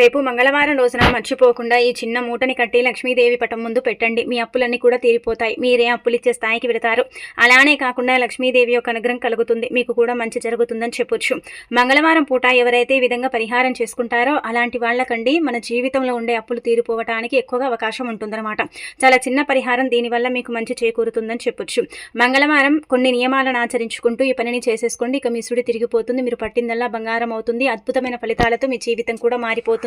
రేపు మంగళవారం రోజున మర్చిపోకుండా ఈ చిన్న మూటని కట్టి లక్ష్మీదేవి పటం ముందు పెట్టండి. మీ అప్పులన్నీ కూడా తీరిపోతాయి. మీరే అప్పులు ఇచ్చే స్థాయికి వెళతారు. అలానే కాకుండా లక్ష్మీదేవి యొక్క అనుగ్రహం కలుగుతుంది. మీకు కూడా మంచి జరుగుతుందని చెప్పొచ్చు. మంగళవారం పూట ఎవరైతే ఈ విధంగా పరిహారం చేసుకుంటారో అలాంటి వాళ్ళకండి మన జీవితంలో ఉండే అప్పులు తీరిపోవటానికి ఎక్కువగా అవకాశం ఉంటుందన్నమాట. చాలా చిన్న పరిహారం దీనివల్ల మీకు మంచి చేకూరుతుందని చెప్పొచ్చు. మంగళవారం కొన్ని నియమాలను ఆచరించుకుంటూ ఈ పనిని చేసేసుకోండి. ఇక మీ సుడి తిరిగిపోతుంది. మీరు పట్టిందల్లా బంగారం అవుతుంది. అద్భుతమైన ఫలితాలతో మీ జీవితం కూడా మారిపోతుంది.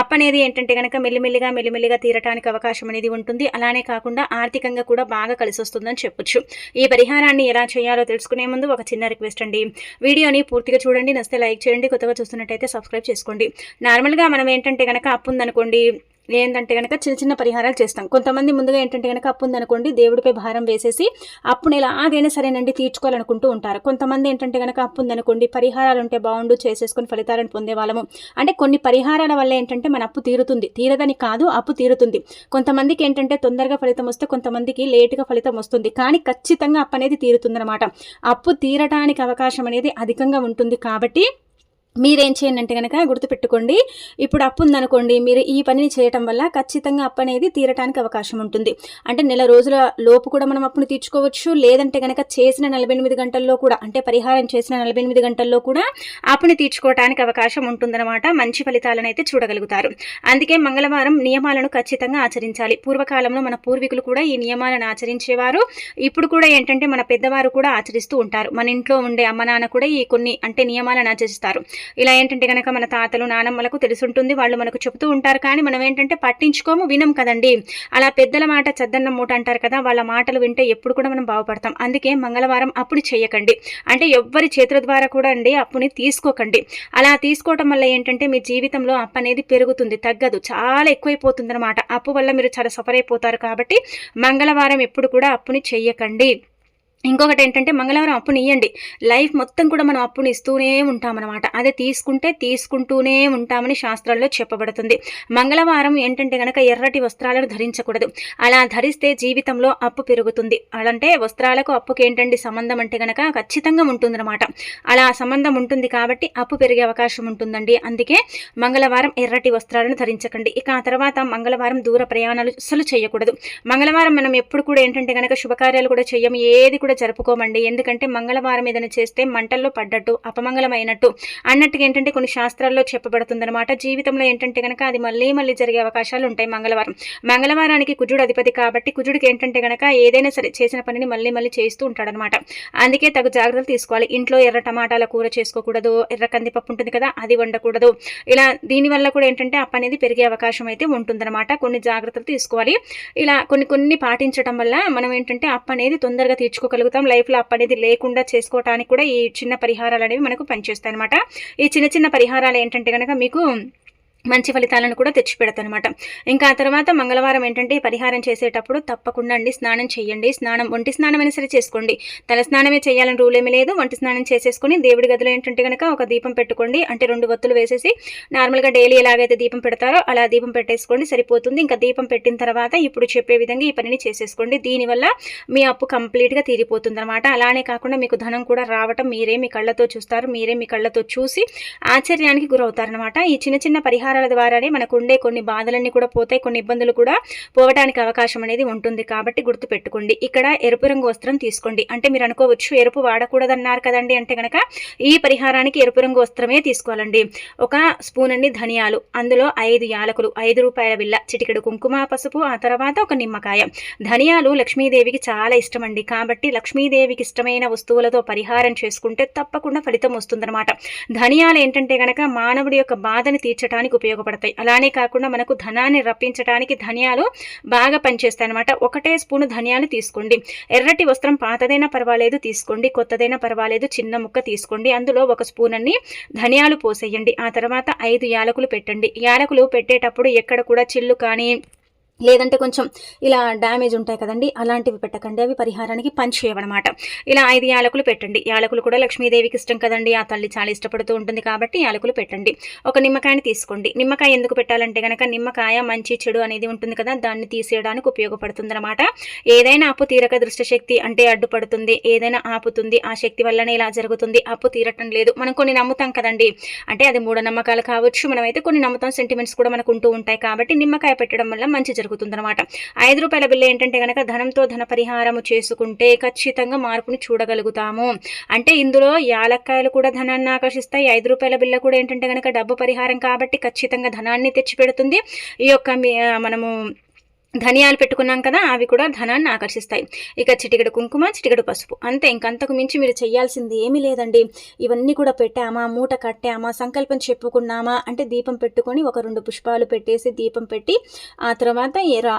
అప్ అనేది ఏంటంటే కనుక మెల్లిమెల్లిగా మెల్లిమెల్లిగా తీరటానికి అవకాశం అనేది ఉంటుంది. అలానే కాకుండా ఆర్థికంగా కూడా బాగా కలిసి వస్తుందని చెప్పొచ్చు. ఈ పరిహారాన్ని ఎలా చేయాలో తెలుసుకునే ముందు ఒక చిన్న రిక్వెస్ట్ అండి. వీడియోని పూర్తిగా చూడండి. నస్తే లైక్ చేయండి. కొత్తగా చూస్తున్నట్టయితే సబ్స్క్రైబ్ చేసుకోండి. నార్మల్గా మనం ఏంటంటే కనుక అప్పు ఉందనుకోండి ఏంటంటే కనుక చిన్న చిన్న పరిహారాలు చేస్తాం. కొంతమంది ముందుగా ఏంటంటే కనుక అప్పు ఉందనుకోండి దేవుడిపై భారం వేసేసి అప్పుని ఎలాగైనా సరేనండి తీర్చుకోవాలనుకుంటూ ఉంటారు. కొంతమంది ఏంటంటే కనుక అప్పు ఉందనుకోండి పరిహారాలు ఉంటే బాగుండు చేసేసుకొని ఫలితాలను పొందే వాళ్ళము. అంటే కొన్ని పరిహారాల వల్ల ఏంటంటే మన అప్పు తీరుతుంది. తీరదని కాదు అప్పు తీరుతుంది. కొంతమందికి ఏంటంటే తొందరగా ఫలితం వస్తే కొంతమందికి లేటుగా ఫలితం వస్తుంది. కానీ ఖచ్చితంగా అప్పు అనేది తీరుతుందన్నమాట. అప్పు తీరటానికి అవకాశం అనేది అధికంగా ఉంటుంది కాబట్టి మీరేం చేయండి అంటే కనుక గుర్తుపెట్టుకోండి. ఇప్పుడు అప్పు ఉందనుకోండి మీరు ఈ పనిని చేయటం వల్ల ఖచ్చితంగా అప్పు అనేది తీరటానికి అవకాశం ఉంటుంది. అంటే నెల రోజుల లోపు కూడా మనం అప్పును తీర్చుకోవచ్చు. లేదంటే కనుక చేసిన నలభై ఎనిమిది గంటల్లో కూడా అంటే పరిహారం చేసిన నలభై ఎనిమిది గంటల్లో కూడా అప్పుని తీర్చుకోవటానికి అవకాశం ఉంటుందన్నమాట. మంచి ఫలితాలను అయితే చూడగలుగుతారు. అందుకే మంగళవారం నియమాలను ఖచ్చితంగా ఆచరించాలి. పూర్వకాలంలో మన పూర్వీకులు కూడా ఈ నియమాలను ఆచరించేవారు. ఇప్పుడు కూడా ఏంటంటే మన పెద్దవారు కూడా ఆచరిస్తూ ఉంటారు. మన ఇంట్లో ఉండే అమ్మ నాన్న కూడా ఈ కొన్ని అంటే నియమాలను ఆచరిస్తారు. ఇలా ఏంటంటే కనుక మన తాతలు నానమ్మలకు తెలుసుంటుంది వాళ్ళు మనకు చెబుతూ ఉంటారు. కానీ మనం ఏంటంటే పట్టించుకోము వినం కదండి. అలా పెద్దల మాట చద్దన్న మూట అంటారు కదా వాళ్ళ మాటలు వింటే ఎప్పుడు కూడా మనం బాగుపడతాం. అందుకే మంగళవారం అప్పుడు చేయకండి అంటే ఎవ్వరి చేతుల ద్వారా కూడా అండి అప్పుని తీసుకోకండి. అలా తీసుకోవటం వల్ల ఏంటంటే మీ జీవితంలో అప్పు అనేది పెరుగుతుంది తగ్గదు. చాలా ఎక్కువైపోతుంది అనమాట అప్పు వల్ల మీరు చాలా సఫర్ అయిపోతారు కాబట్టి మంగళవారం ఎప్పుడు కూడా అప్పుని చెయ్యకండి. ఇంకొకటి ఏంటంటే మంగళవారం అప్పుని ఇవ్వండి లైఫ్ మొత్తం కూడా మనం అప్పుని ఇస్తూనే ఉంటామన్నమాట. అదే తీసుకుంటే తీసుకుంటూనే ఉంటామని శాస్త్రాల్లో చెప్పబడుతుంది. మంగళవారం ఏంటంటే కనుక ఎర్రటి వస్త్రాలను ధరించకూడదు. అలా ధరిస్తే జీవితంలో అప్పు పెరుగుతుంది. అలాంటే వస్త్రాలకు అప్పుకి ఏంటండి సంబంధం అంటే కనుక ఖచ్చితంగా ఉంటుందన్నమాట. అలా సంబంధం ఉంటుంది కాబట్టి అప్పు పెరిగే అవకాశం ఉంటుందండి. అందుకే మంగళవారం ఎర్రటి వస్త్రాలను ధరించకండి. ఇక ఆ తర్వాత మంగళవారం దూర ప్రయాణాలు అసలు చేయకూడదు. మంగళవారం మనం ఎప్పుడు కూడా ఏంటంటే కనుక శుభకార్యాలు కూడా చేయము ఏది కూడా జరుపుకోమండి. ఎందుకంటే మంగళవారం ఏదైనా చేస్తే మంటల్లో పడ్డట్టు అపమంగళమైనట్టు అన్నట్టుగా ఏంటంటే కొన్ని శాస్త్రాల్లో చెప్పబడుతుందన్నమాట. జీవితంలో ఏంటంటే కనుక అది మళ్ళీ మళ్ళీ జరిగే అవకాశాలు ఉంటాయి మంగళవారం. మంగళవారానికి కుజుడు అధిపతి కాబట్టి కుజుడికి ఏంటంటే కనుక ఏదైనా సరే చేసిన పనిని మళ్ళీ మళ్ళీ చేస్తూ ఉంటాడనమాట అందుకే తగు జాగ్రత్తలు తీసుకోవాలి. ఇంట్లో ఎర్ర టమాటాల కూర చేసుకోకూడదు ఎర్ర కందిపప్పు ఉంటుంది కదా అది వండకూడదు. ఇలా దీనివల్ల కూడా ఏంటంటే అప్ప అనేది పెరిగే అవకాశం అయితే ఉంటుందన్నమాట. కొన్ని జాగ్రత్తలు తీసుకోవాలి. ఇలా కొన్ని కొన్ని పాటించడం వల్ల మనం ఏంటంటే అప్ప అనేది తొందరగా తీర్చుకోగలుగుతాం. లైఫ్లో అప్ అనేది లేకుండా చేసుకోవటానికి కూడా ఈ చిన్న పరిహారాలు అనేవి మనకు పనిచేస్తాయి అనమాట ఈ చిన్న చిన్న పరిహారాలు ఏంటంటే కనుక మీకు మంచి ఫలితాలను కూడా తెచ్చిపెడతానమాట. ఇంకా ఆ తర్వాత మంగళవారం ఏంటంటే పరిహారం చేసేటప్పుడు తప్పకుండా అండి స్నానం చేయండి స్నానం ఒంటి స్నానం అయినా సరే చేసుకోండి. తల స్నానమే చేయాలని రూల్ ఏమీ లేదు. ఒంటి స్నానం చేసేసుకొని దేవుడి గదిలో ఏంటంటే కనుక ఒక దీపం పెట్టుకోండి. అంటే రెండు వత్తులు వేసేసి నార్మల్గా డైలీ ఎలాగైతే దీపం పెడతారో అలా దీపం పెట్టేసుకోండి. సరిపోతుంది. ఇంకా దీపం పెట్టిన తర్వాత ఇప్పుడు చెప్పే విధంగా ఈ పనిని చేసేసుకోండి. దీనివల్ల మీ అప్పు కంప్లీట్గా తీరిపోతుంది అనమాట అలానే కాకుండా మీకు ధనం కూడా రావటం మీరే మీ కళ్ళతో చూస్తారు. మీరే మీ కళ్ళతో చూసి ఆశ్చర్యానికి గురవుతారనమాట ఈ చిన్న చిన్న పరిహారం పరిహారాల ద్వారానే మనకు ఉండే కొన్ని బాధలన్నీ కూడా పోతాయి కొన్ని ఇబ్బందులు కూడా పోవడానికి అవకాశం అనేది ఉంటుంది. కాబట్టి గుర్తుపెట్టుకోండి ఇక్కడ ఎరుపు రంగు వస్త్రం తీసుకోండి. అంటే మీరు అనుకోవచ్చు ఎరుపు వాడకూడదన్నారు కదండి అంటే కనుక ఈ పరిహారానికి ఎరుపు రంగు వస్త్రమే తీసుకోవాలండి. ఒక స్పూన్ అండి ధనియాలు అందులో ఐదు యాలకులు ఐదు రూపాయల బిల్ల చిటికెడు కుంకుమ పసుపు ఆ తర్వాత ఒక నిమ్మకాయ. ధనియాలు లక్ష్మీదేవికి చాలా ఇష్టం అండి కాబట్టి లక్ష్మీదేవికి ఇష్టమైన వస్తువులతో పరిహారం చేసుకుంటే తప్పకుండా ఫలితం వస్తుందన్నమాట. ధనియాలు ఏంటంటే కనుక మానవుడి యొక్క బాధని తీర్చడానికి ఉపయోగపడతాయి. అలానే కాకుండా మనకు ధనాన్ని రప్పించడానికి ధనియాలు బాగా పనిచేస్తాయి అనమాట ఒకటే స్పూను ధనియాలు తీసుకోండి. ఎర్రటి వస్త్రం పాతదైనా పర్వాలేదు తీసుకోండి. కొత్తదైనా పర్వాలేదు చిన్న ముక్క తీసుకోండి. అందులో ఒక స్పూన్ అన్ని ధనియాలు పోసేయండి. ఆ తర్వాత ఐదు యాలకులు పెట్టండి. యాలకులు పెట్టేటప్పుడు ఎక్కడ కూడా చిల్లు కానీ లేదంటే కొంచెం ఇలా డ్యామేజ్ ఉంటాయి కదండి అలాంటివి పెట్టకండి. అవి పరిహారానికి పని ఇలా ఐదు యాలకులు పెట్టండి. యాలకులు కూడా లక్ష్మీదేవికి ఇష్టం కదండి. ఆ తల్లి చాలా ఇష్టపడుతూ ఉంటుంది కాబట్టి యాలకులు పెట్టండి. ఒక నిమ్మకాయని తీసుకోండి. నిమ్మకాయ ఎందుకు పెట్టాలంటే కనుక నిమ్మకాయ మంచి చెడు అనేది ఉంటుంది కదా దాన్ని తీసేయడానికి ఉపయోగపడుతుంది ఏదైనా అప్పు తీరక దృష్టశక్తి అంటే అడ్డుపడుతుంది. ఏదైనా ఆపుతుంది. ఆ శక్తి వల్లనే ఇలా జరుగుతుంది. అప్పు తీరటం లేదు. మనం కొన్ని నమ్ముతాం కదండి. అంటే అది మూఢనమ్మకాలు కావచ్చు. మనమైతే కొన్ని నమ్ముతాం. సెంటిమెంట్స్ కూడా మనకు ఉంటూ ఉంటాయి కాబట్టి నిమ్మకాయ పెట్టడం వల్ల మంచి జరుగుతుందనమాట ఐదు రూపాయల బిల్లు ఏంటంటే కనుక ధనంతో ధన పరిహారము చేసుకుంటే ఖచ్చితంగా మార్పుని చూడగలుగుతాము. అంటే ఇందులో యాలక్కాయలు కూడా ధనాన్ని ఆకర్షిస్తాయి. ఐదు రూపాయల బిల్ల కూడా ఏంటంటే కనుక డబ్బు పరిహారం కాబట్టి ఖచ్చితంగా ధనాన్ని తెచ్చిపెడుతుంది. ఈ యొక్క మనము ధనియాలు పెట్టుకున్నాం కదా అవి కూడా ధనాన్ని ఆకర్షిస్తాయి. ఇక చిటికెడు కుంకుమ చిటికెడు పసుపు. అంతే ఇంకంతకు మించి మీరు చేయాల్సింది ఏమీ లేదండి. ఇవన్నీ కూడా పెట్టామా మూట కట్టామా సంకల్పం చెప్పుకున్నామా అంటే దీపం పెట్టుకొని ఒక రెండు పుష్పాలు పెట్టేసి దీపం పెట్టి ఆ తర్వాత ఎర్ర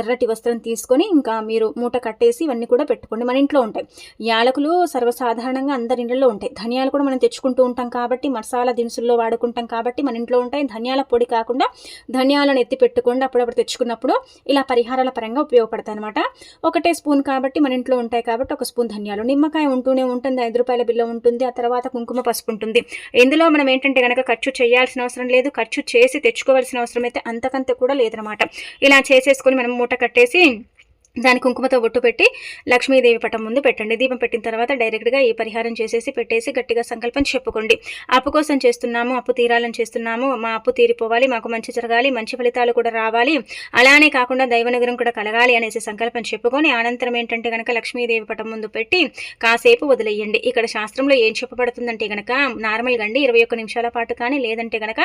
ఎర్రటి వస్త్రం తీసుకొని ఇంకా మీరు మూట కట్టేసి ఇవన్నీ కూడా పెట్టుకోండి. మన ఇంట్లో ఉంటాయి. యాలకులు సర్వసాధారణంగా అందరి ఇంట్లో ఉంటాయి. ధనియాలు కూడా మనం తెచ్చుకుంటూ ఉంటాం కాబట్టి మసాలా దినుసుల్లో వాడుకుంటాం కాబట్టి మన ఇంట్లో ఉంటాయి. ధనియాల పొడి కాకుండా ధనియాలను ఎత్తి పెట్టుకోండి. అప్పుడప్పుడు తెచ్చుకున్నప్పుడు ఇలా పరిహారాల పరంగా ఉపయోగపడతాయి అనమాట ఒకటే స్పూన్ కాబట్టి మన ఇంట్లో ఉంటాయి కాబట్టి ఒక స్పూన్ ధనియాలు. నిమ్మకాయ ఉంటూనే ఉంటుంది ఐదు రూపాయల బిల్ల ఉంటుంది ఆ తర్వాత కుంకుమ పసుపు ఉంటుంది. ఇందులో మనం ఏంటంటే కనుక ఖర్చు చేయాల్సిన అవసరం లేదు ఖర్చు చేసి తెచ్చుకోవాల్సిన అవసరం అయితే అంతకంత కూడా లేదనమాట ఇలా చేసేసుకొని మనం మూట కట్టేసి దాని కుంకుమతో బొట్టు పెట్టి లక్ష్మీదేవి పటం ముందు పెట్టండి. దీపం పెట్టిన తర్వాత డైరెక్ట్గా ఈ పరిహారం చేసేసి పెట్టేసి గట్టిగా సంకల్పం చెప్పుకోండి. అప్పు కోసం చేస్తున్నాము అప్పు తీరాలని చేస్తున్నాము. మా అప్పు తీరిపోవాలి మాకు మంచి జరగాలి మంచి ఫలితాలు కూడా రావాలి. అలానే కాకుండా దైవనగరం కూడా కలగాలి అనేసి సంకల్పం చెప్పుకొని అనంతరం ఏంటంటే కనుక లక్ష్మీదేవి పటం ముందు పెట్టి కాసేపు వదిలేయండి. ఇక్కడ శాస్త్రంలో ఏం చెప్పబడుతుందంటే కనుక నార్మల్గా అండి ఇరవై ఒక్క నిమిషాల పాటు కానీ లేదంటే కనుక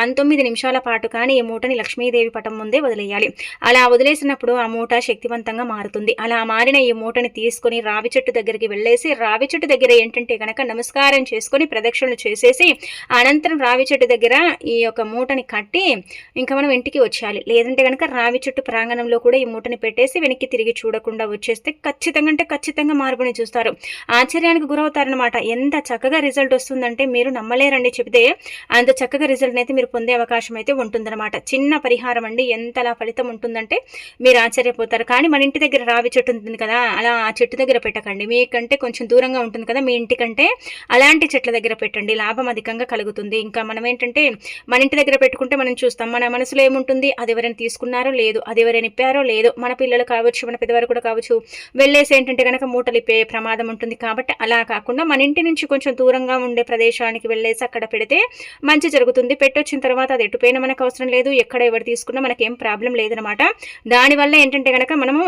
పంతొమ్మిది నిమిషాల పాటు కానీ ఈ మూటని లక్ష్మీదేవి పటం ముందే వదిలేయాలి. అలా వదిలేసినప్పుడు ఆ మూట శక్తివంతంగా ప్రశాంతంగా మారుతుంది. అలా మారిన ఈ మూటని తీసుకుని రావి చెట్టు దగ్గరికి వెళ్ళేసి రావి చెట్టు దగ్గర ఏంటంటే కనుక నమస్కారం చేసుకొని ప్రదక్షిణలు చేసేసి అనంతరం రావి చెట్టు దగ్గర ఈ యొక్క మూటని కట్టి ఇంకా మనం ఇంటికి వచ్చేయాలి. లేదంటే కనుక రావి చెట్టు ప్రాంగణంలో కూడా ఈ మూటని పెట్టేసి వెనక్కి తిరిగి చూడకుండా వచ్చేస్తే ఖచ్చితంగా అంటే ఖచ్చితంగా మార్పుని చూస్తారు. ఆశ్చర్యానికి గురవుతారనమాట ఎంత చక్కగా రిజల్ట్ వస్తుందంటే మీరు నమ్మలేరండి చెబితే అంత చక్కగా రిజల్ట్ అయితే మీరు పొందే అవకాశం అయితే ఉంటుందన్నమాట. చిన్న పరిహారం అండి. ఎంతలా ఫలితం ఉంటుందంటే మీరు ఆశ్చర్యపోతారు. కానీ మన మన ఇంటి దగ్గర రావి చెట్టు ఉంటుంది కదా అలా ఆ చెట్టు దగ్గర పెట్టకండి. మీకంటే కొంచెం దూరంగా ఉంటుంది కదా మీ ఇంటికంటే అలాంటి చెట్ల దగ్గర పెట్టండి. లాభం అధికంగా కలుగుతుంది. ఇంకా మనం ఏంటంటే మన ఇంటి దగ్గర పెట్టుకుంటే మనం చూస్తాం మన మనసులో ఏముంటుంది? అది ఎవరైనా తీసుకున్నారో లేదు అది ఎవరైనా ఇప్పారో లేదు మన పిల్లలు కావచ్చు మన పెద్దవారు కూడా కావచ్చు వెళ్ళేసి ఏంటంటే కనుక మూటలు ఇప్పే ప్రమాదం ఉంటుంది. కాబట్టి అలా కాకుండా మన ఇంటి నుంచి కొంచెం దూరంగా ఉండే ప్రదేశానికి వెళ్ళేసి అక్కడ పెడితే మంచి జరుగుతుంది. పెట్టొచ్చిన తర్వాత అది ఎటుపోయినా మనకు అవసరం లేదు ఎక్కడ ఎవరు తీసుకున్నా మనకేం ప్రాబ్లం లేదనమాట. దానివల్ల ఏంటంటే కనుక మనము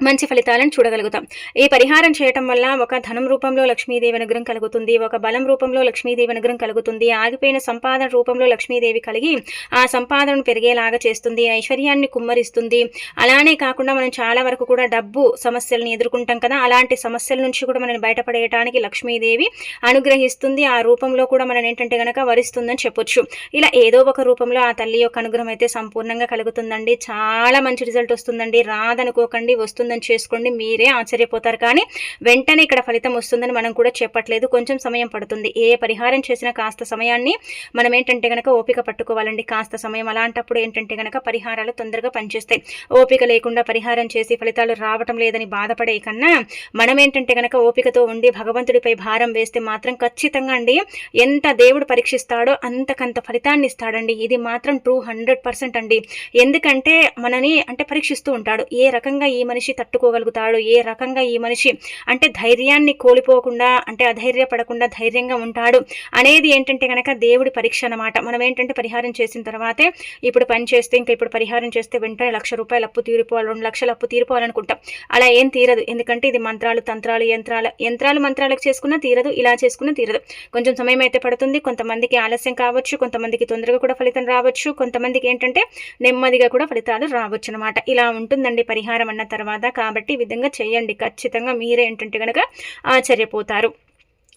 మంచి ఫలితాలను చూడగలుగుతాం. ఈ పరిహారం చేయటం వల్ల ఒక ధనం రూపంలో లక్ష్మీదేవి అనుగ్రహం కలుగుతుంది ఒక బలం రూపంలో లక్ష్మీదేవి అనుగ్రహం కలుగుతుంది ఆగిపోయిన సంపాదన రూపంలో లక్ష్మీదేవి కలిగి ఆ సంపాదనను పెరిగేలాగా చేస్తుంది ఐశ్వర్యాన్ని కుమ్మరిస్తుంది. అలానే కాకుండా మనం చాలా వరకు కూడా డబ్బు సమస్యలను ఎదుర్కొంటాం కదా అలాంటి సమస్యల నుంచి కూడా మనం బయటపడేయటానికి లక్ష్మీదేవి అనుగ్రహిస్తుంది ఆ రూపంలో కూడా మనం ఏంటంటే గనక వరిస్తుందని చెప్పొచ్చు. ఇలా ఏదో ఒక రూపంలో ఆ తల్లి యొక్క అనుగ్రహం అయితే సంపూర్ణంగా కలుగుతుందండి. చాలా మంచి రిజల్ట్ వస్తుందండి. రాదనుకోకండి వస్తుంది వస్తుందని చేసుకోండి మీరే ఆశ్చర్యపోతారు. కానీ వెంటనే ఇక్కడ ఫలితం వస్తుందని మనం కూడా చెప్పట్లేదు. కొంచెం సమయం పడుతుంది. ఏ పరిహారం చేసినా కాస్త సమయాన్ని మనం ఏంటంటే కనుక ఓపిక పట్టుకోవాలండి. కాస్త సమయం అలాంటప్పుడు ఏంటంటే కనుక పరిహారాలు తొందరగా పనిచేస్తాయి. ఓపిక లేకుండా పరిహారం చేసి ఫలితాలు రావటం లేదని బాధపడే కన్నా మనం ఏంటంటే కనుక ఓపికతో ఉండి భగవంతుడిపై భారం వేస్తే మాత్రం ఖచ్చితంగా అండి ఎంత దేవుడు పరీక్షిస్తాడో అంతకంత ఫలితాన్ని ఇస్తాడండి. ఇది మాత్రం ట్రూ హండ్రెడ్ పర్సెంట్ అండి. ఎందుకంటే మనని అంటే పరీక్షిస్తూ ఉంటాడు. ఏ రకంగా ఈ మనిషి తట్టుకోగలుగుతాడు? ఏ రకంగా ఈ మనిషి అంటే ధైర్యాన్ని కోల్పోకుండా అంటే అధైర్యపడకుండా ధైర్యంగా ఉంటాడు అనేది ఏంటంటే కనుక దేవుడి పరీక్ష అనమాట మనం ఏంటంటే పరిహారం చేసిన తర్వాతే ఇప్పుడు పని చేస్తే ఇంకా ఇప్పుడు పరిహారం చేస్తే వెంటనే లక్ష రూపాయలు అప్పు తీరిపోవాలి రెండు లక్షలు అప్పు తీరిపోవాలనుకుంటాం. అలా ఏం తీరదు. ఎందుకంటే ఇది మంత్రాలు తంత్రాలు యంత్రాలు యంత్రాలు మంత్రాలకు చేసుకున్నా తీరదు ఇలా చేసుకున్నా తీరదు. కొంచెం సమయం అయితే పడుతుంది కొంతమందికి ఆలస్యం కావచ్చు కొంతమందికి తొందరగా కూడా ఫలితం రావచ్చు కొంతమందికి ఏంటంటే నెమ్మదిగా కూడా ఫలితాలు రావచ్చు అనమాట ఇలా ఉంటుందండి పరిహారం అన్న తర్వాత. కాబట్టి ఈ విధంగా చేయండి. ఖచ్చితంగా మీరే ఏంటంటే కనుక ఆశ్చర్యపోతారు.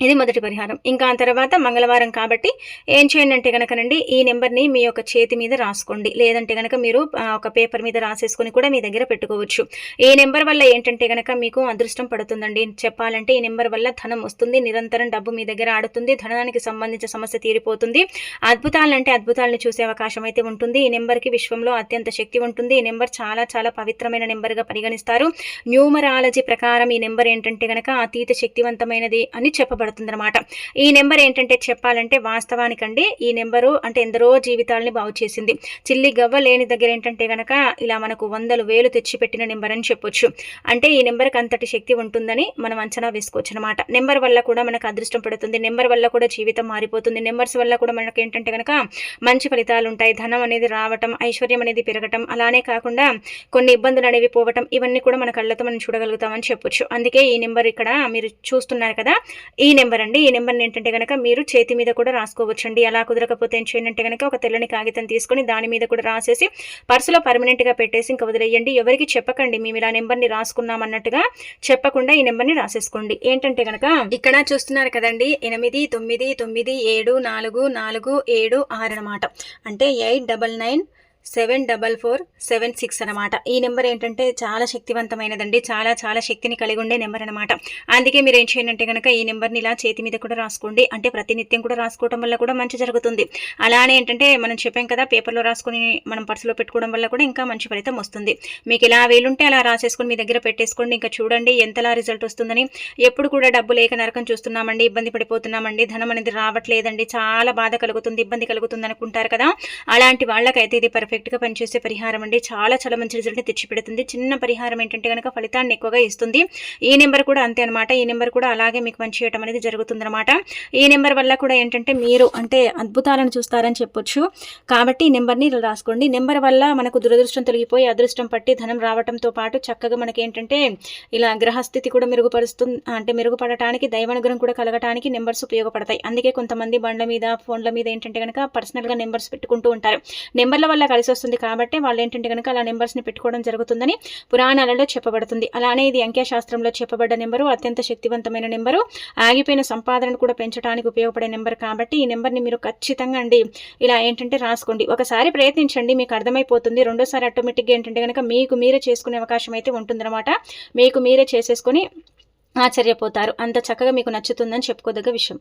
ఇది మొదటి పరిహారం. ఇంకా ఆ తర్వాత మంగళవారం కాబట్టి ఏం చేయండి అంటే కనుకనండి ఈ నెంబర్ని మీ యొక్క చేతి మీద రాసుకోండి. లేదంటే కనుక మీరు ఒక పేపర్ మీద రాసేసుకొని కూడా మీ దగ్గర పెట్టుకోవచ్చు. ఈ నెంబర్ వల్ల ఏంటంటే కనుక మీకు అదృష్టం పడుతుందండి. చెప్పాలంటే ఈ నెంబర్ వల్ల ధనం వస్తుంది. నిరంతరం డబ్బు మీ దగ్గర ఆడుతుంది. ధనానికి సంబంధించిన సమస్య తీరిపోతుంది. అద్భుతాలంటే అద్భుతాలను చూసే అవకాశం అయితే ఉంటుంది. ఈ నెంబర్కి విశ్వంలో అత్యంత శక్తి ఉంటుంది. ఈ నెంబర్ చాలా చాలా పవిత్రమైన నెంబర్గా పరిగణిస్తారు. న్యూమరాలజీ ప్రకారం ఈ నెంబర్ ఏంటంటే కనుక అతీత శక్తివంతమైనది అని చెప్పబడుతుంది. అనమాట ఈ నెంబర్ ఏంటంటే చెప్పాలంటే వాస్తవానికండి ఈ నెంబరు అంటే ఎందరో జీవితాలని బాగు చేసింది. చిల్లి గవ్వ లేని దగ్గర ఏంటంటే గనక ఇలా మనకు వందలు వేలు తెచ్చిపెట్టిన నెంబర్ అని చెప్పొచ్చు. అంటే ఈ నెంబర్కి అంతటి శక్తి ఉంటుందని మనం అంచనా వేసుకోవచ్చు అనమాట నెంబర్ వల్ల కూడా మనకు అదృష్టం పడుతుంది. నెంబర్ వల్ల కూడా జీవితం మారిపోతుంది. నెంబర్స్ వల్ల కూడా మనకి ఏంటంటే కనుక మంచి ఫలితాలు ఉంటాయి. ధనం అనేది రావటం ఐశ్వర్యం అనేది పెరగటం అలానే కాకుండా కొన్ని ఇబ్బందులు అనేవి పోవటం ఇవన్నీ కూడా మన కళ్ళతో మనం చూడగలుగుతామని చెప్పొచ్చు. అందుకే ఈ నెంబర్ ఇక్కడ మీరు చూస్తున్నారు కదా ఈ నెంబర్ అండి. ఈ నెంబర్ని ఏంటంటే కనుక మీరు చేతి మీద కూడా రాసుకోవచ్చండి. అలా కుదరకపోతే ఏం చేయండి కనుక ఒక తెల్లని కాగితం తీసుకొని దాని మీద కూడా రాసేసి పర్సులో పర్మనెంట్గా పెట్టేసి ఇంకా వదిలేయండి. ఎవరికి చెప్పకండి. మేము ఇలా నెంబర్ని రాసుకున్నాం అన్నట్టుగా చెప్పకుండా ఈ నెంబర్ని రాసేసుకోండి. ఏంటంటే కనుక ఇక్కడ చూస్తున్నారు కదండి. ఎనిమిది తొమ్మిది తొమ్మిది ఏడు నాలుగు నాలుగు ఏడు ఆరు అనమాట అంటే eight double nine seven double four seven six అనమాట ఈ నెంబర్ ఏంటంటే చాలా శక్తివంతమైనదండి. చాలా చాలా శక్తిని కలిగి ఉండే నెంబర్ అనమాట అందుకే మీరు ఏం చేయండి అంటే కనుక ఈ నెంబర్ని ఇలా చేతి మీద కూడా రాసుకోండి. అంటే ప్రతినిత్యం కూడా రాసుకోవడం వల్ల కూడా మంచి జరుగుతుంది. అలానే ఏంటంటే మనం చెప్పాం కదా పేపర్లో రాసుకొని మనం పర్సులో పెట్టుకోవడం వల్ల కూడా ఇంకా మంచి ఫలితం వస్తుంది. మీకు ఇలా వీలుంటే అలా రాసేసుకొని మీ దగ్గర పెట్టేసుకోండి. ఇంకా చూడండి ఎంతలా రిజల్ట్ వస్తుందని. ఎప్పుడు కూడా డబ్బు లేక నరకం చూస్తున్నామండి. ఇబ్బంది పడిపోతున్నామండి. ధనం అనేది రావట్లేదండి. చాలా బాధ కలుగుతుంది ఇబ్బంది కలుగుతుంది అనుకుంటారు కదా. అలాంటి వాళ్ళకైతే ఇది పర్ఫెక్ట్ పర్ఫెక్ట్గా పనిచేసే పరిహారం అండి. చాలా చాలా మంచి రిజల్ట్ తెచ్చిపెడుతుంది. చిన్న పరిహారం ఏంటంటే కనుక ఫలితాన్ని ఎక్కువగా ఇస్తుంది. ఈ నెంబర్ కూడా అంతే అనమాట ఈ నెంబర్ కూడా అలాగే మీకు మంచి చేయటం అనేది జరుగుతుందనమాట ఈ నెంబర్ వల్ల కూడా ఏంటంటే మీరు అంటే అద్భుతాలను చూస్తారని చెప్పొచ్చు. కాబట్టి ఈ నెంబర్ని ఇలా రాసుకోండి. నెంబర్ వల్ల మనకు దురదృష్టం తొలగిపోయి అదృష్టం పట్టి ధనం రావడంతో పాటు చక్కగా మనకి ఏంటంటే ఇలా గ్రహస్థితి కూడా మెరుగుపరుస్తుంది అంటే మెరుగుపడటానికి దైవానుగ్రహం కూడా కలగటానికి నెంబర్స్ ఉపయోగపడతాయి. అందుకే కొంతమంది బండ్ల మీద ఫోన్ల మీద ఏంటంటే కనుక పర్సనల్గా నెంబర్స్ పెట్టుకుంటూ ఉంటారు. నెంబర్ల వల్ల కలిసి వస్తుంది కాబట్టి వాళ్ళు ఏంటంటే కనుక అలా నెంబర్స్ని పెట్టుకోవడం జరుగుతుందని పురాణాలలో చెప్పబడుతుంది. అలానే ఇది అంక్యశాస్త్రంలో చెప్పబడ్డ నెంబరు అత్యంత శక్తివంతమైన నెంబరు ఆగిపోయిన సంపాదనను కూడా పెంచడానికి ఉపయోగపడే నెంబర్ కాబట్టి ఈ నెంబర్ని మీరు ఖచ్చితంగా అండి ఇలా ఏంటంటే రాసుకోండి. ఒకసారి ప్రయత్నించండి మీకు అర్థమైపోతుంది. రెండోసారి ఆటోమేటిక్గా ఏంటంటే కనుక మీకు మీరే చేసుకునే అవకాశం అయితే ఉంటుందన్నమాట. మీకు మీరే చేసేసుకొని ఆశ్చర్యపోతారు. అంత చక్కగా మీకు నచ్చుతుందని చెప్పుకోదగ్గ విషయం.